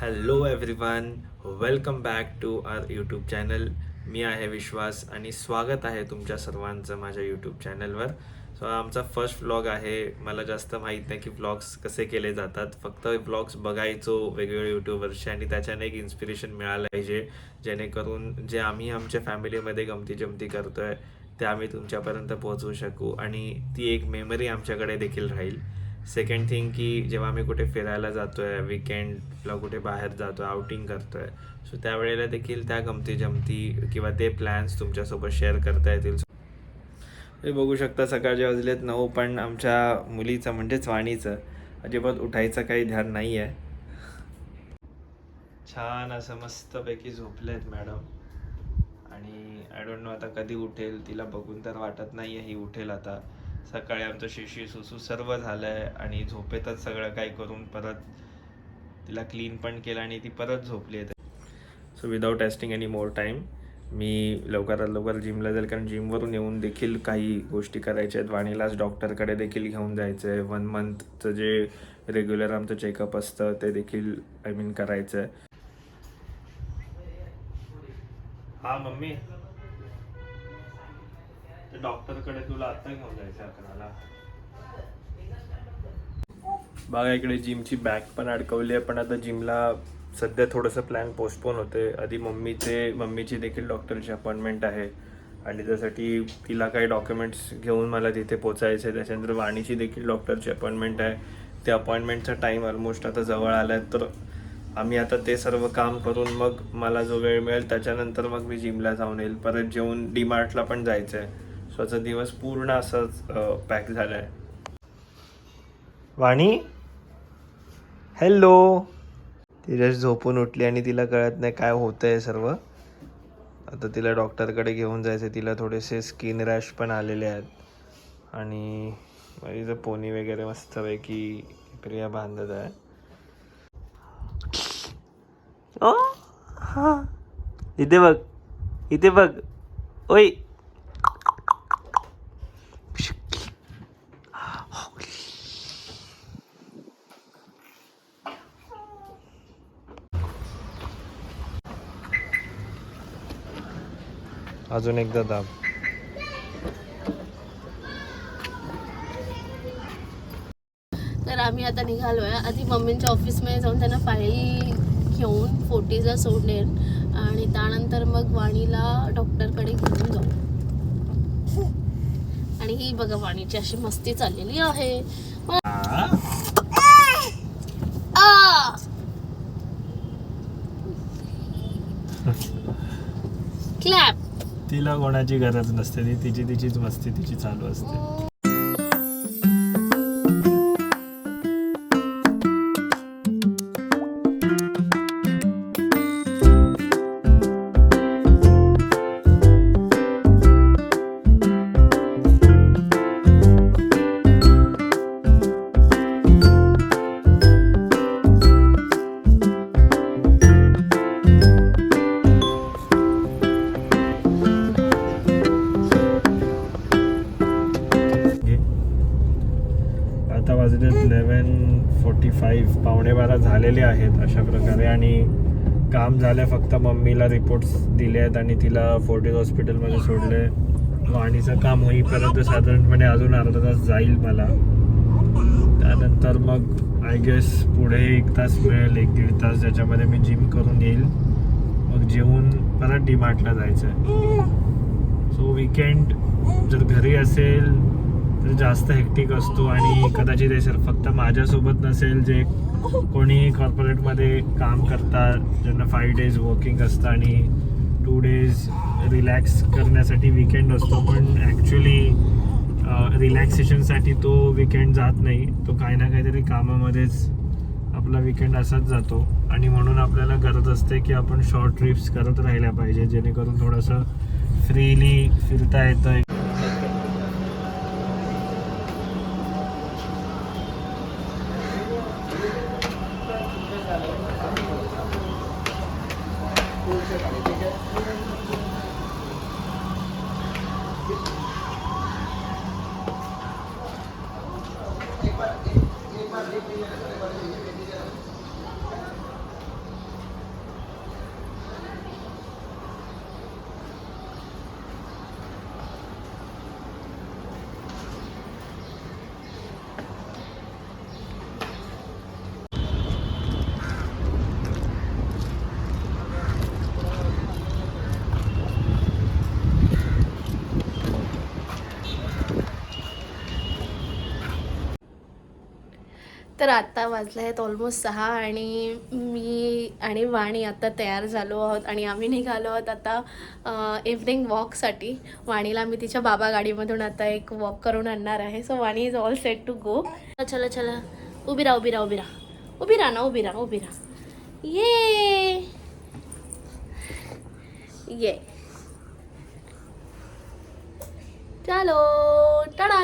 Hello everyone welcome back to our YouTube channel मी आहे विश्वास आणि स्वागत आहे तुमच्या सर्वांचं माझ्या यूट्यूब चॅनलवर सो आमचा फर्स्ट व्लॉग आहे. मला जास्त माहीत नाही की व्लॉग्स कसे केले जातात. फक्त व्लॉग्स बघायचो वेगवेगळ्या यूट्यूबवरचे आणि त्याच्याने एक इन्स्पिरेशन मिळालं पाहिजे. जेणेकरून जे आम्ही आमच्या फॅमिलीमध्ये गमती जमती करतोय ते आम्ही तुमच्यापर्यंत पोहोचवू शकू आणि ती एक मेमरी आमच्याकडे देखील राहील. सेकंड थिंग की जेव्हा आम्ही कुठे फिरायला जातोय विकेंडला कुठे बाहेर जातोय आउटिंग करतोय सो त्यावेळेला देखील त्या गमती जमती किंवा ते प्लॅन्स तुमच्यासोबत शेअर करता येतील. तुम्ही बघू शकता सकाळचे वाजलेत नऊ पण आमच्या मुलीचं म्हणजेच वाणीचं अजिबात उठायचं काही ध्यान नाही आहे छान असं मस्तपैकी झोपलेत मॅडम आणि आय डोंट नो आता कधी उठेल तिला बघून तर वाटत नाही आहे ही उठेल आता. सकाळी आमचं शिशी सुसू सर्व झालं आहे आणि झोपेतच सगळं काही करून परत तिला क्लीन पण केलं आणि ती परत झोपली आहे. So without testing any more time मी लवकरात लवकर जिमला जाईल कारण जिमवरून येऊन देखील काही गोष्टी करायच्या आहेत. वाणीलाच डॉक्टरकडे देखील घेऊन जायचं आहे वन मंथचं जे रेग्युलर आमचं चेकअप असतं ते देखील आय मीन करायचं आहे हा मम्मी. तर डॉक्टरकडे तुला आता घेऊन जायचं अकराला बघा इकडे जिमची बॅग पण अडकवली आहे पण आता जिमला सध्या थोडंसं प्लॅन पोस्टपोन होते आधी मम्मीचे मम्मीची देखील डॉक्टरची अपॉइंटमेंट आहे. आणि त्यासाठी तिला काही डॉक्युमेंट्स घेऊन मला तिथे पोचायचं आहे. त्याच्यानंतर वाणीची देखील डॉक्टरची अपॉइंटमेंट आहे. त्या अपॉइंटमेंटचा टाईम ऑलमोस्ट आता जवळ आला आहे तर आम्ही आता ते सर्व काम करून मग मला जो वेळ मिळेल त्याच्यानंतर मग मी जिमला जाऊन येईल. परत जेवून डीमार्टला पण जायचं आहे सो आजचा दिवस पूर्ण असंच पॅक झाला आहे वाणी? हॅलो. ती जस्ट झोपून उठली आणि तिला कळत नाही काय होतं आहे सर्व. आता तिला डॉक्टरकडे घेऊन जायचं आहे तिला थोडेसे स्किन रॅश पण आलेले आहेत. आणि माझी पोनी वगैरे मस्तपैकी प्रिया बांधत आहे. ओ हा. इथे बघ इथे बघ. ओय. अजून एकदा दाब. तर आम्ही आता निघालोय. आधी मम्मींच्या ऑफिसमध्ये जाऊन त्यांना फाईल घेऊन फोर्टीजा सोडले आणि त्यानंतर मग वाणीला डॉक्टरकडे घेऊन जाऊ. आणि ही बघा वाणीची अशी मस्ती चाललेली आहे! क्लॅप तिला कोणाची गरज नसते ती तिची तिचीच मस्ती तिची चालू असते. जरा झालेले आहेत अशा प्रकारे आणि काम झालं फक्त मम्मीला रिपोर्ट्स दिले आहेत आणि तिला फोर्टीज हॉस्पिटलमध्ये सोडले वाणीचं काम होईपर्यंत साधारणपणे अजून अर्धा तास जाईल मला. त्यानंतर मग आय गेस पुढे एक तास मिळेल एक दीड तास ज्याच्यामध्ये मी जिम करून येईल. मग जेवून परत डीमार्टला जायचं आहे सो विकेंड जर घरी असेल तर जास्त हेक्टिक असतो आणि कदाचित हे सर फक्त माझ्यासोबत नसेल जे कोणी कॉर्पोरेटमध्ये काम करतात ज्यांना फाईव्ह डेज वर्किंग असतं आणि टू डेज रिलॅक्स करण्यासाठी विकेंड असतो. पण ॲक्च्युली रिलॅक्सेशनसाठी तो विकेंड जात नाही. तो काही ना काहीतरी कामामध्येच आपला विकेंड असाच जातो. आणि म्हणून आपल्याला गरज असते की आपण शॉर्ट ट्रिप्स करत राहिल्या पाहिजे जेणेकरून थोडंसं फ्रीली फिरता येतं. Thank you. तर आत्ता वाजले आहेत ऑलमोस्ट सहा आणि मी आणि वाणी आत्ता तयार झालो आहोत आणि आम्ही निघालो आहोत आता इव्हनिंग वॉकसाठी वाणीला मी तिच्या बाबा गाडीमधून आता एक वॉक करून आणणार आहे. So Vani is all set to go चला चला उभी राहा उभी राहा उभी राहा. उभी राहा ना उभी राहा उभी राहा. ये ये चलो टाडा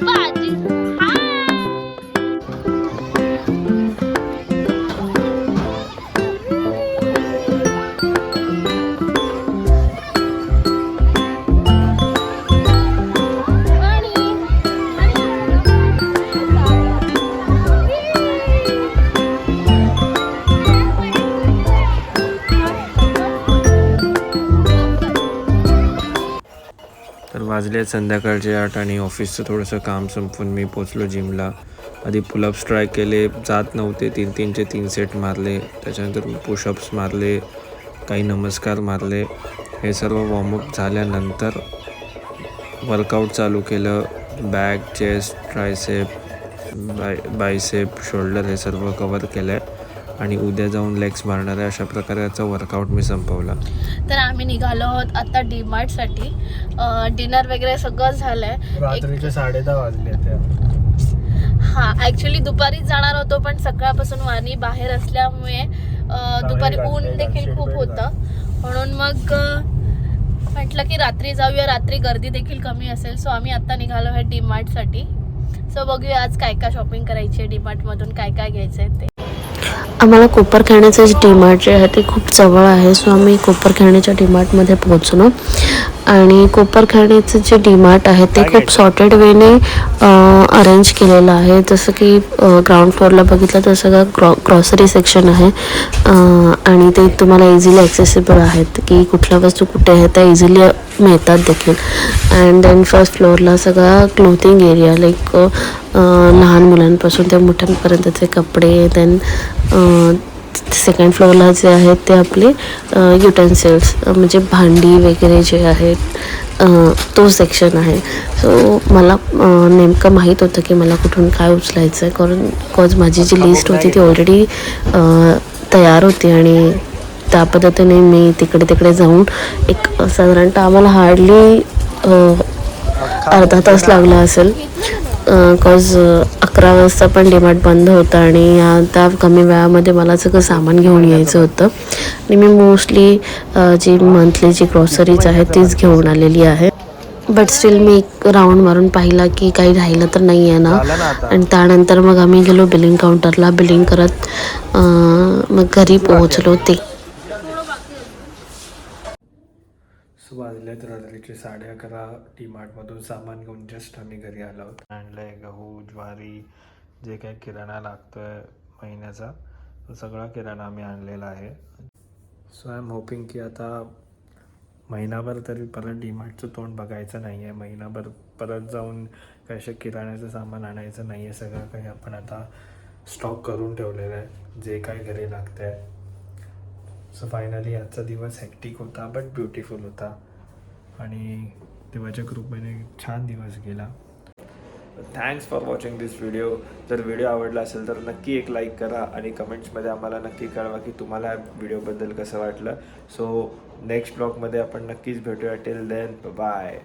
तर वाजले आहेत संध्याकाळचे आठ आणि ऑफिसचं थोडंसं काम संपून मी पोचलो जिमला. आधी पुलअप्स ट्राय केले जात नव्हते. तीन तीनचे तीन सेट मारले. त्याच्यानंतर पुशअप्स मारले काही नमस्कार मारले. हे सर्व वॉर्मअप झाल्यानंतर वर्कआउट चालू केलं. Back chest tricep bi bicep shoulder हे सर्व कवर केलं आहे आणि उद्या जाऊन लेग्स मारणार आहे अशा प्रकारचा वर्कआउट मी संपवला. तर आम्ही निघालो आहोत आता डीमार्टसाठी डिनर वगैरे सगळं झालंय. रात्रीचे साडे दहा वाजले हा ऍक्च्युली दुपारीच जाणार होतो पण सकाळपासून वाणी बाहेर असल्यामुळे दुपारी ऊन देखील खूप होतं. म्हणून मग म्हटलं की रात्री जाऊया रात्री गर्दी देखील कमी असेल. सो आम्ही आता निघालो आहे डीमार्टसाठी सो बघूया आज काय काय शॉपिंग करायची आहे डीमार्टमधून काय काय घ्यायचं आहे ते. आम्हाला कोपरखेण्याचं जे डीमार्ट जे आहे ते खूप जवळ आहे सो आम्ही कोपरखेण्याच्या डीमार्टमध्ये पोहोचलो आणि कोपरखेण्याचं जे डीमार्ट आहे ते खूप सॉर्टेड वेने अरेंज केलेलं आहे. जसं की ग्राउंड फ्लोअरला बघितलं तर सगळं ग्रॉ ग्रॉसरी सेक्शन आहे. आणि ते तुम्हाला इझिली ॲक्सेसिबल आहेत की कुठल्या वस्तू कुठे आहेत त्या इझिली मिळतात देखील. अँड देन फर्स्ट फ्लोअरला सगळा क्लोथिंग एरिया लाईक लहान मुलांपासून ते मोठ्यांपर्यंतचे कपडे देन सेकंड फ्लोअरला जे आहेत ते आपले युटेन्सिल्स म्हणजे भांडी वगैरे जे आहेत तो सेक्शन आहे. सो मला नेमकं माहीत होतं की मला कुठून काय उचलायचं आहे कारण कॉज माझी जी लिस्ट होती ती ऑलरेडी तयार होती आणि त्या पद्धतीने मी तिकडे तिकडे जाऊन एक साधारणतः आम्हाला हार्डली अर्धा तास लागला असेल. कॉज अकरा वाजता पण डिमार्ट बंद होतं आणि या त्या कमी वेळामध्ये मला सगळं सामान घेऊन यायचं होतं. आणि मी मोस्टली जी मंथली जी ग्रॉसरीज आहे तीच घेऊन आलेली आहे. बट स्टील मी एक राऊंड मारून पाहिला की काही राहिलं तर नाही आहे ना. आणि त्यानंतर मग आम्ही गेलो बिलिंग काउंटरला बिलिंग करत मग घरी पोहोचलो ते. वाजलेत रात्रीचे साडे अकरा टी मार्टमधून सामान घेऊन जस्ट आम्ही घरी आलो आहोत. आणलंय गहू ज्वारी जे काही किराणा लागतोय महिन्याचा तो सगळा किराणा आम्ही आणलेला आहे. सो आय एम होपिंग की आता महिनाभर तरी परत डीमार्टचं तोंड बघायचं नाही आहे महिनाभर परत जाऊन काही असं किराण्याचं सामान आणायचं नाही आहे सगळं काही आपण आता स्टॉक करून ठेवलेलं आहे. जे काय घरी लागतं आहे सो फायनली आजचा दिवस हॅक्टिक होता बट ब्युटिफुल होता. आणि देवाच्या कृपेने छान दिवस गेला. Thanks for watching this video जर व्हिडिओ आवडला असेल तर नक्की एक लाईक करा आणि कमेंट्समध्ये आम्हाला नक्की कळवा की तुम्हाला या व्हिडिओबद्दल कसं वाटलं. सो नेक्स्ट ब्लॉगमध्ये आपण नक्कीच भेटूया. Till then bye